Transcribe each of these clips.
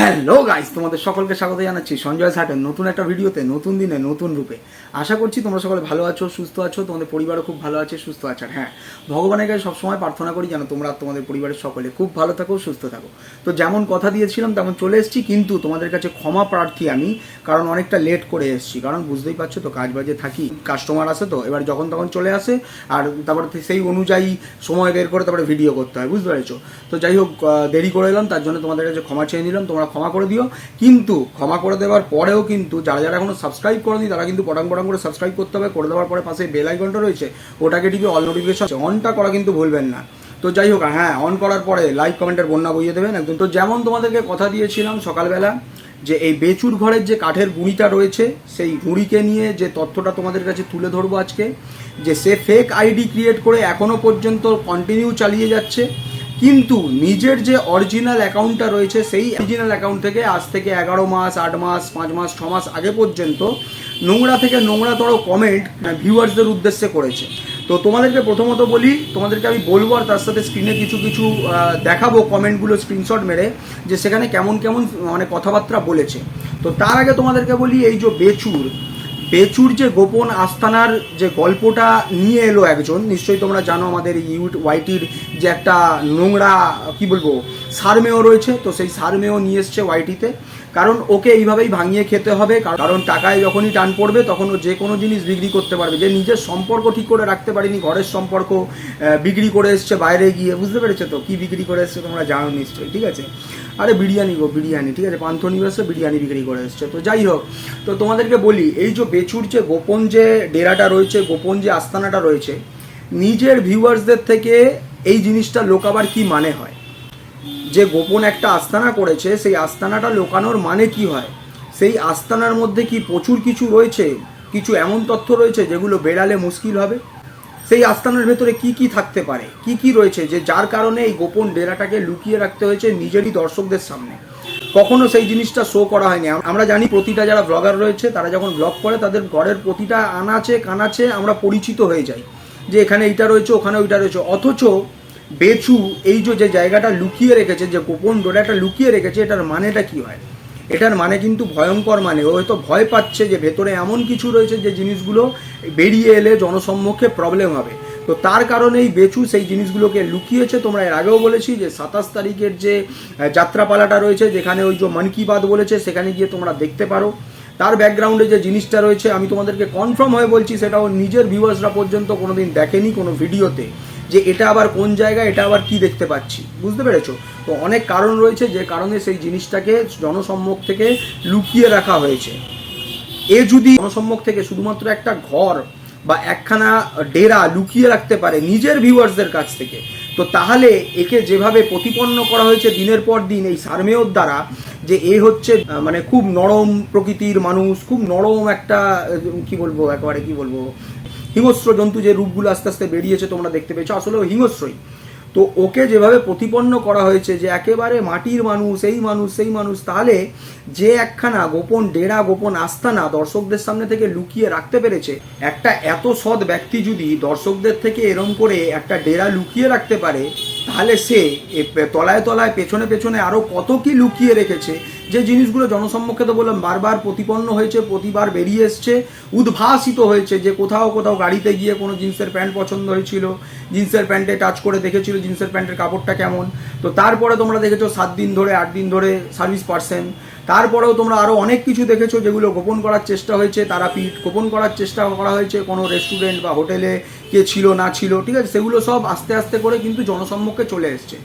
Hello guys, তোমাদের সকলকে স্বাগত জানাচ্ছি সঞ্জয় সাটের নতুন একটা ভিডিওতে, নতুন দিনে, নতুন রূপে। আশা করছি তোমরা সকলে ভালো আছো, সুস্থ আছো, তোমাদের পরিবারও খুব ভালো আছে, সুস্থ আছে। হ্যাঁ ভগবানের কাছে সবসময় প্রার্থনা করি যেন তোমরা তোমাদের পরিবারের সকলে খুব ভালো থাকো, সুস্থ থাকো। তো যেমন কথা দিয়েছিলাম, তেমন চলে এসেছি, কিন্তু তোমাদের কাছে ক্ষমা প্রার্থী আমি, কারণ অনেকটা লেট করে এসেছি। কারণ বুঝতেই পারছ তো, কাজ বাজে থাকি কাস্টমার আসে তো, এবার যখন তখন চলে আসে, আর তারপরে সেই অনুযায়ী সময় বের করে তারপরে ভিডিও করতে হয়, বুঝতে পেরেছ? তো যাই হোক দেরি করে এলাম, তার জন্য তোমাদের কাছে ক্ষমা চেয়ে নিলাম, তোমরা ক্ষমা করে দিও। কিন্তু ক্ষমা করে দেওয়ার পরেও কিন্তু যারা যারা এখনও সাবস্ক্রাইব করেনি, তারা কিন্তু পটাং পটাং করে সাবস্ক্রাইব করতে হবে, করে দেওয়ার পরে পাশে বেল আইকনটা রয়েছে, ওটাকে টিপে অল নোটিফিকেশন অনটা করা কিন্তু ভুলবেন না। তো যাই হোক হ্যাঁ অন করার পরে লাইক কমেন্টের বন্যা বইয়ে দেবেন একদম। তো যেমন তোমাদেরকে কথা দিয়েছিলাম সকালবেলা, যে এই বেচুর ঘরের যে কাঠের গুঁড়িটা রয়েছে, সেই গুঁড়িকে নিয়ে যে তথ্যটা তোমাদের কাছে তুলে ধরবো আজকে, যে সে ফেক আইডি ক্রিয়েট করে এখনও পর্যন্ত কন্টিনিউ চালিয়ে যাচ্ছে। কিন্তু নিজের যে অরিজিনাল অ্যাকাউন্টটা রয়েছে, সেই অরিজিনাল অ্যাকাউন্ট থেকে আজ থেকে এগারো মাস, আট মাস, পাঁচ মাস, ছ মাস আগে পর্যন্ত নোংরা থেকে নোংরাতর কমেন্ট ভিউয়ার্সদের উদ্দেশ্যে করেছে। তো তোমাদেরকে প্রথমত বলি, তোমাদেরকে আমি বলব আর তার সাথে স্ক্রিনে কিছু কিছু দেখাবো কমেন্টগুলো স্ক্রিনশট মেরে যে সেখানে কেমন কেমন মানে কথাবার্তা বলেছে। তো তার আগে তোমাদেরকে বলি, এই যে বেচুর বেচুর যে গোপন আস্থানার যে গল্পটা নিয়ে এলো একজন, নিশ্চয়ই তোমরা জানো আমাদের ইউট ওয়াইটির যে একটা নোংরা, কি বলব, সারমেয় রয়েছে। তো সেই সারমেয় নিয়ে এসছে ওয়াইটিতে। কারণ ওকে এইভাবেই ভাঙিয়ে খেতে হবে কার- কারণ টাকায় যখনই টান পড়বে তখন ও যে কোনো জিনিস বিক্রি করতে পারবে। যে নিজের সম্পর্ক ঠিক করে রাখতে পারিনি, ঘরের সম্পর্ক বিক্রি করে এসছে, বাইরে গিয়ে, বুঝতে পেরেছ তো? কি বিক্রি করে এসছে তোমরা জানো নিশ্চয়ই, ঠিক আছে? আরে বিরিয়ানি গো, বিরিয়ানি, ঠিক আছে? পান্থনিবাসে বিরিয়ানি বিক্রি করে এসছে। তো যাই হোক, তো তোমাদেরকে বলি, এই যে বেচুর যে গোপন যে ডেরাটা রয়েছে, গোপন যে আস্তানাটা রয়েছে, নিজের ভিউয়ার্সদের থেকে এই জিনিসটা লোকাবার কি মানে হয়? যে গোপন একটা আস্তানা করেছে, সেই আস্তানাটা লোকানোর মানে কি হয়? সেই আস্তানার মধ্যে কি প্রচুর কিছু রয়েছে? কিছু এমন তথ্য রয়েছে যেগুলো বেড়ালে মুশকিল হবে? সেই আস্তানার ভেতরে কি কি থাকতে পারে? কি কি রয়েছে যে যার কারণে এই গোপন ডেরাটাকে লুকিয়ে রাখতে হয়েছে নিজেরই দর্শকদের সামনে? কখনো সেই জিনিসটা শো করা হয়নি। আমরা জানি প্রতিটা যারা ব্লগার রয়েছে, তারা যখন ব্লগ করে, তাদের ঘরের প্রতিটা আনাচে কানাচে আমরা পরিচিত হয়ে যাই যে এখানে এইটা রয়েছে, ওখানে ওইটা রয়েছে। অথচ বেচু, এই যে জায়গাটা লুকিয়ে রেখেছে, যে গোপন ডোরাটা লুকিয়ে রেখেছে, এটার মানেটা কি হয়? এটার মানে কিন্তু ভয়ঙ্কর মানে ও হয়তো ভয় পাচ্ছে যে ভেতরে এমন কিছু রয়েছে যে জিনিসগুলো বেরিয়ে এলে জনসম্মুখে প্রবলেম হবে। তো তার কারণেই বেচু সেই জিনিসগুলোকে লুকিয়েছে। তোমরা এর আগেও বলেছি যে সাতাশ তারিখের যে যাত্রাপালাটা রয়েছে, যেখানে ওই যে মন কি বাত বলেছে, সেখানে গিয়ে তোমরা দেখতে পারো। তার ব্যাকগ্রাউন্ডে যে জিনিসটা রয়েছে, আমি তোমাদেরকে কনফার্ম হয়ে বলছি, সেটাও নিজের ভিউয়ার্সরা পর্যন্ত কোনোদিন দেখেনি কোনো ভিডিওতে যে এটা আবার কোন জায়গায়, এটা আবার কি দেখতে পাচ্ছি? বুঝতে পেরেছ? তো অনেক কারণ রয়েছে, যে কারণে সেই জিনিসটাকে জনসম্মুখ থেকে লুকিয়ে রাখা হয়েছে। এ যদি জনসম্মুখ থেকে শুধুমাত্র একটা ঘর বা একখানা ডেরা লুকিয়ে রাখতে পারে নিজের ভিউয়ার্সদের কাছ থেকে, তো তাহলে একে যেভাবে প্রতিপন্ন করা হয়েছে দিনের পর দিন এই সার্মেয়র দ্বারা, যে এ হচ্ছে মানে খুব নরম প্রকৃতির মানুষ, খুব নরম একটা কি বলব, একেবারে কি বলব হিংস্র জন্তু যে রূপগুলো আস্তে আস্তে বেরিয়েছে, তোমরা দেখতে পেয়েছ। আসলে ও হিংস্রই। তো ওকে যেভাবে প্রতিপন্ন করা হয়েছে যে একেবারে মাটির মানুষ, এই মানুষ, সেই মানুষ, তাহলে যে একখানা গোপন ডেরা, গোপন আস্তানা দর্শকদের সামনে থেকে লুকিয়ে রাখতে পেরেছে, একটা এত সৎ ব্যক্তি যদি দর্শকদের থেকে এরম করে একটা ডেরা লুকিয়ে রাখতে পারে, তাহলে সে তলায় তলায়, পেছনে পেছনে আরও কত কি লুকিয়ে রেখেছে যে জিনিসগুলো জনসম্মুখে তো বললাম, বারবার প্রতিপন্ন হয়েছে, প্রতিবার বেরিয়ে এসছে, উদ্ভাসিত হয়েছে যে কোথাও কোথাও গাড়িতে গিয়ে কোনো জিন্সের প্যান্ট পছন্দ হয়েছিল, জিন্সের প্যান্টে টাচ করে দেখেছিল জিন্সের প্যান্টের কাপড়টা কেমন। তো তারপরে তোমরা দেখেছ সাত দিন ধরে, আট দিন ধরে সার্ভিস পার্সেন। তারপরেও তোমরা আরও অনেক কিছু দেখেছ যেগুলো গোপন করার চেষ্টা হয়েছে, তারাপীঠ গোপন করার চেষ্টা করা হয়েছে, কোনো রেস্টুরেন্ট বা হোটেলে কে ছিল না ছিল, ঠিক আছে? সেগুলো সব আস্তে আস্তে করে কিন্তু জনসম্মুখে চলে এসছে।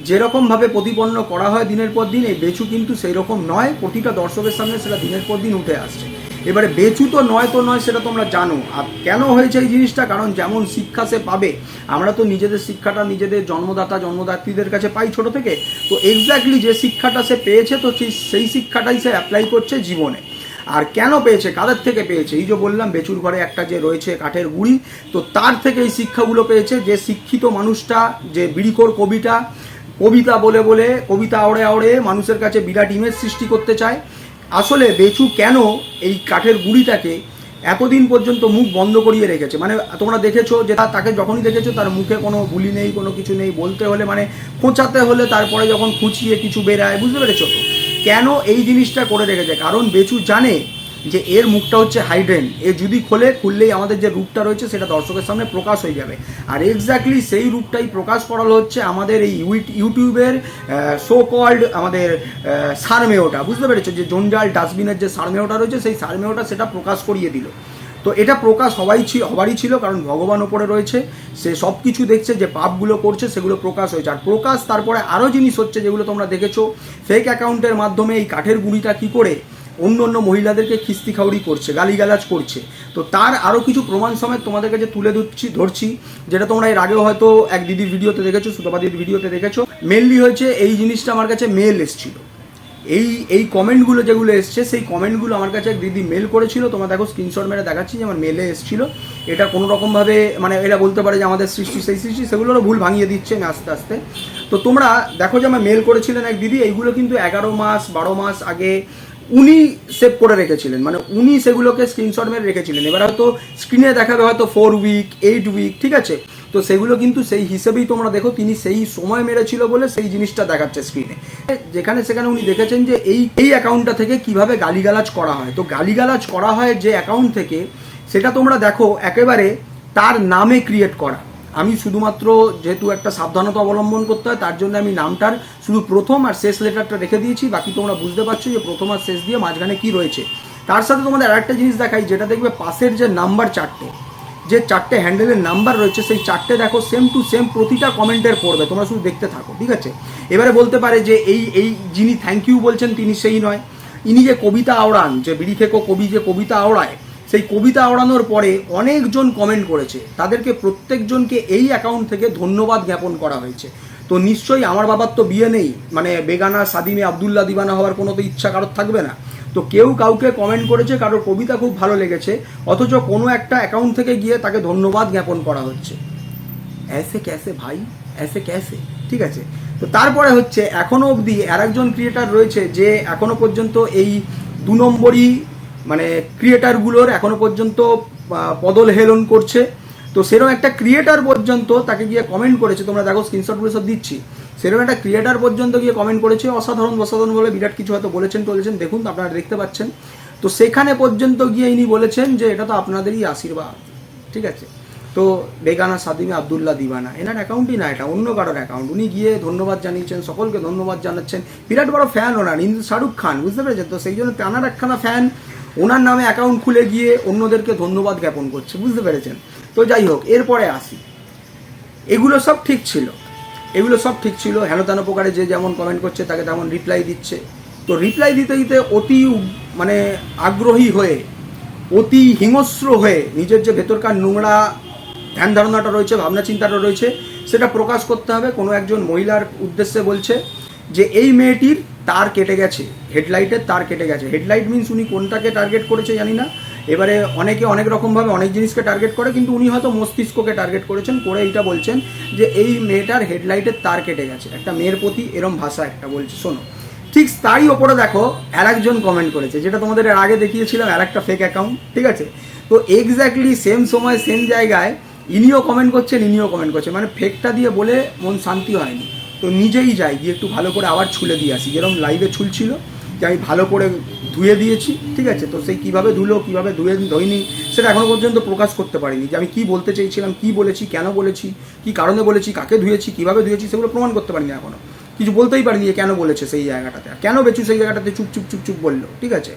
যেরকমভাবে প্রতিপন্ন করা হয় দিনের পর দিন, এই বেচু কিন্তু সেই রকম নয়। প্রতিটা দর্শকের সামনে সেটা দিনের পর দিন উঠে আসছে। এবারে বেচু তো নয় তো নয়, সেটা তোমরা জানো। আর কেন হয়েছে এই জিনিসটা? কারণ যেমন শিক্ষা সে পাবে, আমরা তো নিজেদের শিক্ষাটা নিজেদের জন্মদাতা, জন্মদাত্রীদের কাছে পাই ছোট থেকে। তো এক্স্যাক্টলি যে শিক্ষাটা সে পেয়েছে, তো সেই- শিক্ষাটাই সে অ্যাপ্লাই করছে জীবনে। আর কেন পেয়েছে? কাদের থেকে পেয়েছে? এই যে বললাম, বেচুর ঘরে একটা যে রয়েছে কাঠের গুড়ি, তো তার থেকে এই শিক্ষাগুলো পেয়েছে। যে শিক্ষিত মানুষটা, যে বিড়িখোর কবিটা কবিতা বলে বলে, কবিতা আওড়ে আওড়ে মানুষের কাছে বিরাট ইমেজ সৃষ্টি করতে চায়। আসলে বেচু কেন এই কাঠের গুড়িটাকে এতদিন পর্যন্ত মুখ বন্ধ করিয়ে রেখেছে? মানে তোমরা দেখেছ যে তাকে যখনই দেখেছ, তার মুখে কোনো বুলি নেই, কোনো কিছু নেই। বলতে হলে মানে খোঁচাতে হলে তারপরে যখন খুঁচিয়ে কিছু বেরায়, বুঝতে পেরেছ কেন এই জিনিসটা করে রেখেছে? কারণ বেচু জানে যে এর মুখটা হচ্ছে হাইড্রেন। এ যদি খোলে খুললেই আমাদের যে রূপটা রয়েছে সেটা দর্শকের সামনে প্রকাশ হয়ে যাবে। আর এক্স্যাক্টলি সেই রূপটাই প্রকাশ করালো হচ্ছে আমাদের এই ইউটিউবের শো কল্ড আমাদের আহ, সারমেয়টা। বুঝতে পেরেছ? যে জঞ্জাল ডাস্টবিনের যে সারমেয়টা রয়েছে সেই সারমেয়টা সেটা প্রকাশ করিয়ে দিল। তো এটা প্রকাশ হওয়াই ছিল হবারই ছিল কারণ ভগবান ওপরে রয়েছে। সে সব কিছু দেখছে যে পাপগুলো করছে সেগুলো প্রকাশ হয়েছে। আর প্রকাশ তারপরে আরও জিনিস হচ্ছে যেগুলো তোমরা দেখেছ। ফেক অ্যাকাউন্টের মাধ্যমে এই কাঠের গুঁড়িটা কী করে অন্য অন্য মহিলাদেরকে খিস্তি খাউড়ি করছে, গালিগালাজ করছে। তো তার আরও কিছু প্রমাণ সমেত তোমাদের কাছে তুলে ধরছি ধরছি, যেটা তোমরা এর আগেও হয়তো এক দিদির ভিডিওতে দেখেছ সুতপাদির ভিডিওতে দেখেছ। মেনলি হয়েছে এই জিনিসটা আমার কাছে মেল এসছিল। এই এই কমেন্টগুলো যেগুলো এসছে, সেই কমেন্টগুলো আমার কাছে এক দিদি মেল করেছিল। তোমরা দেখো স্ক্রিনশট মেরে দেখাচ্ছি যে আমার মেলে এসছিল। এটা কোনো রকমভাবে মানে এরা বলতে পারে যে আমাদের সৃষ্টি, সেই সৃষ্টি, সেগুলোরও ভুল ভাঙিয়ে দিচ্ছে আমি আস্তে আস্তে। তো তোমরা দেখো যে আমার মেল করেছিলেন এক দিদি, এইগুলো কিন্তু এগারো মাস, বারো মাস আগে উনি সেভ করে রেখেছিলেন মানে উনি সেগুলোকে স্ক্রিনশট মেরে রেখেছিলেন। এবার হয়তো স্ক্রিনে দেখাবে হয়তো ফোর উইক এইট উইক ঠিক আছে? তো সেগুলো কিন্তু সেই হিসেবেই তোমরা দেখো, তিনি সেই সময় মেরেছিল বলে সেই জিনিসটা দেখাচ্ছে স্ক্রিনে যেখানে সেখানে উনি দেখেছেন যে এই এই অ্যাকাউন্টটা থেকে কীভাবে গালিগালাজ করা হয়। তো গালিগালাজ করা হয় যে অ্যাকাউন্ট থেকে, সেটা তোমরা দেখো একেবারে তার নামে ক্রিয়েট করা। আমি শুধুমাত্র যেহেতু একটা সাবধানতা অবলম্বন করতে হয়, তার জন্য আমি নামটার শুধু প্রথম আর শেষ লেটারটা রেখে দিয়েছি। বাকি তোমরা বুঝতে পারছ যে প্রথম আর শেষ দিয়ে মাঝখানে কি রয়েছে। তার সাথে তোমাদের আরেকটা জিনিস দেখাই, যেটা দেখবে পাশের যে নাম্বার চারটে, যে চারটে হ্যান্ডেলের নাম্বার রয়েছে, সেই চারটে দেখো সেম টু সেম প্রতিটা কমেন্টের পড়বে। তোমরা শুধু দেখতে থাকো, ঠিক আছে? এবারে বলতে পারে যে এই এই যিনি থ্যাংক ইউ বলছেন, তিনি সেই নয়। ইনি যে কবিতা আওড়ান, যে বিড়ি খেকো কবি যে কবিতা আওড়ায় সেই কবিতা ওড়ানোর পরে অনেকজন কমেন্ট করেছে। তাদেরকে প্রত্যেকজনকে এই অ্যাকাউন্ট থেকে ধন্যবাদ জ্ঞাপন করা হয়েছে। তো নিশ্চয়ই আমার বাবার তো বিয়ে নেই মানে বেগানা সাদিমে আবদুল্লাহ দিবানা হওয়ার কোনো তো ইচ্ছা কারোর থাকবে না। তো কেউ কাউকে কমেন্ট করেছে, কারোর কবিতা খুব ভালো লেগেছে, অথচ কোনো একটা অ্যাকাউন্ট থেকে গিয়ে তাকে ধন্যবাদ জ্ঞাপন করা হচ্ছে। এসে ক্যাসে ভাই? এসে ক্যাসে? ঠিক আছে। তো তারপরে হচ্ছে, এখনও অবধি আর একজন ক্রিয়েটার রয়েছে যে এখনও পর্যন্ত এই দু নম্বরই মানে ক্রিয়েটারগুলোর এখনও পর্যন্ত পদল হেলন করছে। তো সেরকম একটা ক্রিয়েটার পর্যন্ত তাকে গিয়ে কমেন্ট করেছে, তোমরা দেখো স্ক্রিনশটগুলো সব দিচ্ছি। সেরকম একটা ক্রিয়েটার পর্যন্ত গিয়ে কমেন্ট করেছে, অসাধারণ অসাধারণ বলে বিরাট কিছু হয়তো বলেছেন টলেছেন, দেখুন তো আপনারা দেখতে পাচ্ছেন। তো সেখানে পর্যন্ত গিয়ে ইনি বলেছেন যে এটা তো আপনাদেরই আশীর্বাদ, ঠিক আছে? তো বেগানা সাদিমে আবদুল্লাহ দিবানা, এনার অ্যাকাউন্টই না এটা, অন্য কারোর অ্যাকাউন্ট উনি গিয়ে ধন্যবাদ জানিয়েছেন, সকলকে ধন্যবাদ জানাচ্ছেন। বিরাট বড় ফ্যান ওনার, ইন্দু শাহরুখ খান, বুঝতে পেরেছেন? তো সেই জন্য টানার একখানা ফ্যান ওনার নামে অ্যাকাউন্ট খুলে গিয়ে অন্যদেরকে ধন্যবাদ জ্ঞাপন করছে, বুঝতে পেরেছেন? তো যাই হোক, এরপরে আসি। এগুলো সব ঠিক ছিল। এগুলো সব ঠিক ছিল। হেন তেন প্রকারে যে যেমন কমেন্ট করছে, তাকে তেমন রিপ্লাই দিচ্ছে। তো রিপ্লাই দিতে দিতে অতি মানে আগ্রহী হয়ে, অতি হিংস্র হয়ে নিজের যে ভেতরকার নোংরা ধ্যান ধারণাটা রয়েছে, ভাবনা চিন্তাটা রয়েছে, সেটা প্রকাশ করতে হবে। কোনো একজন মহিলার উদ্দেশ্যে বলছে যে এই মেয়েটির তার কেটে গেছে, হেডলাইটের তার কেটে গেছে। হেডলাইট মিনস উনি কোনটাকে টার্গেট করেছে জানি না। এবারে অনেকে অনেক রকমভাবে অনেক জিনিসকে টার্গেট করে, কিন্তু উনি হয়তো মস্তিষ্ককে টার্গেট করেছেন, করে এইটা বলছেন যে এই মেয়েটার হেডলাইটের তার কেটে গেছে। একটা মেয়ের প্রতি এরম ভাষা একটা বলছে, শোনো। ঠিক তারই ওপরে দেখো, আর একজন কমেন্ট করেছে, যেটা তোমাদের এর আগে দেখিয়েছিলাম, আর একটা ফেক অ্যাকাউন্ট ঠিক আছে? তো এক্স্যাক্টলি সেম সময় সেম জায়গায়, ইনিও কমেন্ট করছেন, ইনিও কমেন্ট করছেন। মানে ফেকটা দিয়ে বলে মন শান্তি হয়নি। তো নিজেই যাই, গিয়ে একটু ভালো করে আবার ছুলে দিয়ে আসি। যেরকম লাইভে ছুলছিল, যে আমি ভালো করে ধুয়ে দিয়েছি, ঠিক আছে? তো সেই কীভাবে ধুলো, কীভাবে ধুয়ে ধুইনি, সেটা এখনও পর্যন্ত প্রকাশ করতে পারিনি। যে আমি কী বলতে চেয়েছিলাম, কী বলেছি, কেন বলেছি, কি কারণে বলেছি, কাকে ধুয়েছি, কীভাবে ধুয়েছি, সেগুলো প্রমাণ করতে পারিনি এখনও কিছু বলতেই পারিনি যে কেন বলেছে সেই জায়গাটাতে। আর কেন বেচু সেই জায়গাটাতে চুপ চুপ চুপ চুপ বলল, ঠিক আছে?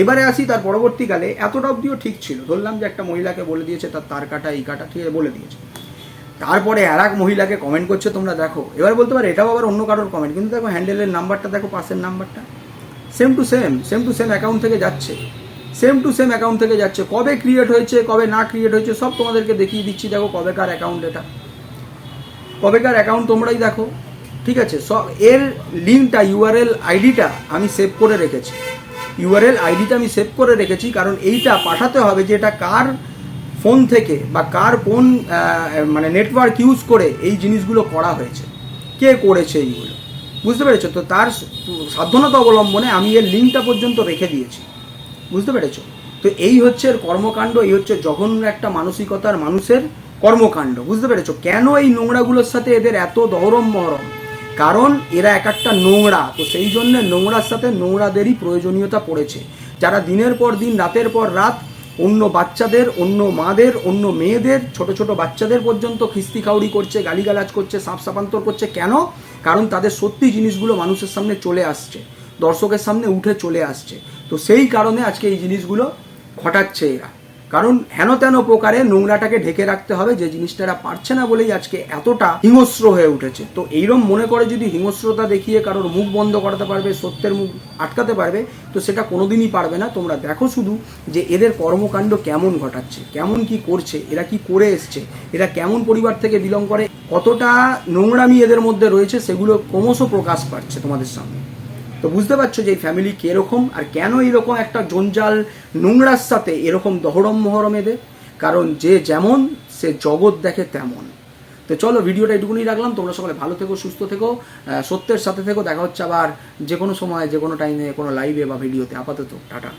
এবারে আসি তার পরবর্তীকালে, এতটা অবধিও ঠিক ছিল। ধরলাম যে একটা মহিলাকে বলে দিয়েছে, তার তার কাটা, এই কাটা, ঠিক আছে, বলে দিয়েছে। তারপরে আর এক মহিলাকে কমেন্ট করছে তোমরা, দেখো। এবার বলতে পারো, এটাও আবার অন্য কারোর কমেন্ট কিন্তু দেখো হ্যান্ডেলের নাম্বারটা দেখো পাশের নাম্বারটা same to same same to same account থেকে যাচ্ছে। সেম টু সেম অ্যাকাউন্ট থেকে যাচ্ছে। কবে ক্রিয়েট হয়েছে, কবে না ক্রিয়েট হয়েছে, সব তোমাদেরকে দেখিয়ে দিচ্ছি, দেখো কবেকার অ্যাকাউন্ট এটা। কবেকার অ্যাকাউন্ট তোমরাই দেখো, ঠিক আছে? সব এর লিঙ্কটা ইউআরএল আইডিটা আমি সেভ করে রেখেছি। ইউআরএল আইডিটা আমি সেভ করে রেখেছি, কারণ এইটা পাঠাতে হবে যে এটা কার ফোন থেকে বা কার কোন মানে নেটওয়ার্ক ইউজ করে এই জিনিসগুলো করা হয়েছে। কে করেছে এইগুলো? বুঝতে পেরেছ? তো তার সাবধানতা অবলম্বনে আমি এর লিঙ্কটা পর্যন্ত রেখে দিয়েছি। বুঝতে পেরেছ? তো এই হচ্ছে এর কর্মকাণ্ড, এই হচ্ছে জঘন্য একটা মানসিকতার মানুষের কর্মকাণ্ড। বুঝতে পেরেছ? কেন এই নোংরাগুলোর সাথে এদের এত দহরম মহরম? কারণ এরা এক একটা নোংরা, তো সেই জন্য নোংরার সাথে নোংরাদেরই প্রয়োজনীয়তা পড়েছে। যারা দিনের পর দিন, রাতের পর রাত অন্য বাচ্চাদের, অন্য মাদের, অন্য মেয়েদের, ছোট ছোট বাচ্চাদের পর্যন্ত খিস্তি খাউড়ি করছে, গালিগালাজ করছে, সাপ সাপান্তর করছে। কেন? কারণ তাদের সত্যি জিনিসগুলো মানুষের সামনে চলে আসছে, দর্শকের সামনে উঠে চলে আসছে। তো সেই কারণে আজকে এই জিনিসগুলো ঘটাচ্ছে এরা। কারণ হেন তেন প্রকারে নোংরাটাকে ঢেকে রাখতে হবে, যে জিনিসটা এরা পারছে না বলেই আজকে এতটা হিংস্র হয়ে উঠেছে। তো এইরকম মনে করে যদি হিংস্রতা দেখিয়ে কারোর মুখ বন্ধ করাতে পারবে, সত্যের মুখ আটকাতে পারবে, তো সেটা কোনোদিনই পারবে না। তোমরা দেখো শুধু যে এদের কর্মকাণ্ড কেমন ঘটাচ্ছে, কেমন কি করছে, এরা কি করে এসছে, এরা কেমন পরিবার থেকে বিলং করে, কতটা নোংরামি এদের মধ্যে রয়েছে, সেগুলো ক্রমশ প্রকাশ পাচ্ছে তোমাদের সামনে। তো বুঝতে পারছ যে এই ফ্যামিলি কীরকম আর কেন এরকম একটা জঞ্জাল নোংরার সাথে এরকম দহরম মহরম এদের? কারণ যে যেমন, সে জগৎ দেখে তেমন। তো চলো ভিডিওটা এটুকুনি রাখলাম। তোমরা সকলে ভালো থেকো, সুস্থ থেকো। সত্যের সাথে থেকো। দেখা হচ্ছে আবার যে কোনো সময় যে কোনো টাইমে কোনো লাইভে বা ভিডিওতে আপাতত, টাটা।